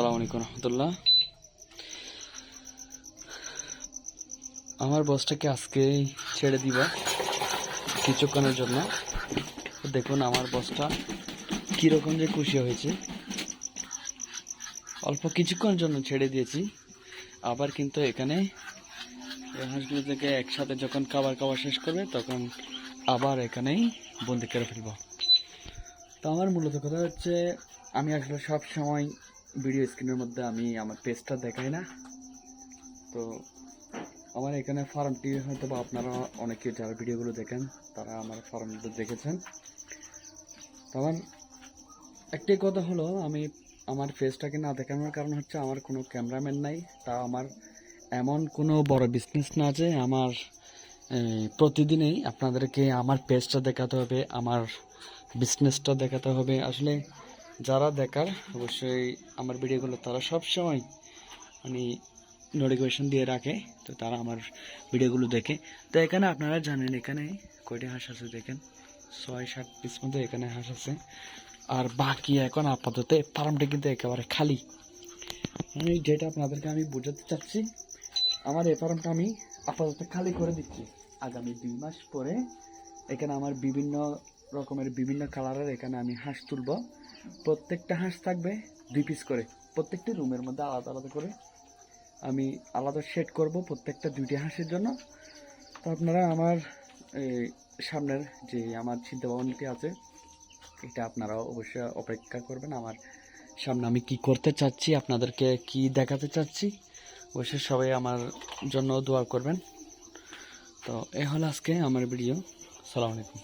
সালাম আলাইকুম রহমতুল্লাহ। আমার বসটাকে আজকে ছেড়ে দিব কিছুক্ষণের জন্য। দেখুন আমার বসটা কীরকম যে খুশি হয়েছে। অল্প কিছুক্ষণের জন্য ছেড়ে দিয়েছি। আবার কিন্তু এখানে হাঁসগুলো থেকে একসাথে যখন খাবার খাওয়া শেষ করবে, তখন আবার এখানেই বন্দি করে ফেলব। তো আমার মূলত কথা হচ্ছে, আমি আসলে সব সময় ভিডিও স্ক্রিনের মধ্যে আমি আমার পেজটা দেখাই না। তো আমার এখানে ফার্মটি হয়তো বা আপনারা অনেকে যারা ভিডিওগুলো দেখেন, তারা আমার ফার্মটা দেখেছেন। তো আমার একটাই কথা হলো, আমি আমার ফেসটাকে না দেখানোর কারণ হচ্ছে আমার কোনো ক্যামেরাম্যান নাই। তা আমার এমন কোনো বড় বিজনেস না যে আমার প্রতিদিনই আপনাদেরকে আমার পেজটা দেখাতে হবে, আমার বিজনেসটা দেখাতে হবে। আসলে যারা দেখার, অবশ্যই আমার ভিডিওগুলো তারা সব সময় মানে নোটিফিকেশন দিয়ে রাখে, তো তারা আমার ভিডিওগুলো দেখে। তো এখানে আপনারা জানেন, এখানে কয়টি হাঁস আছে দেখেন? ছয়, সাত পিস মতো এখানে হাঁস আছে। আর বাকি এখন আপাতত ফার্মটা কিন্তু একেবারে খালি। আমি যেটা আপনাদেরকে আমি বোঝাতে চাচ্ছি, আমার এই ফার্মটা আমি আপাতত খালি করে দিচ্ছি। আগামী দুই মাস পরে এখানে আমার বিভিন্ন রকমের বিভিন্ন কালারের এখানে আমি হাঁস তুলব। প্রত্যেকটা হাঁস থাকবে দুই পিস করে। প্রত্যেকটি রুমের মধ্যে আলাদা আলাদা করে আমি আলাদা সেট করব প্রত্যেকটা দুইটি হাঁসের জন্য। তো আপনারা আমার সামনের যে আমার চিন্তা ভাবনাটি আছে, এটা আপনারা অবশ্যই অপেক্ষা করবেন। আমার সামনে আমি কি করতে চাচ্ছি, আপনাদেরকে কি দেখাতে চাচ্ছি, অবশ্যই সবাই আমার জন্য দোয়া করবেন। তো এ হলো আজকে আমার ভিডিও সালাম আলাইকুম।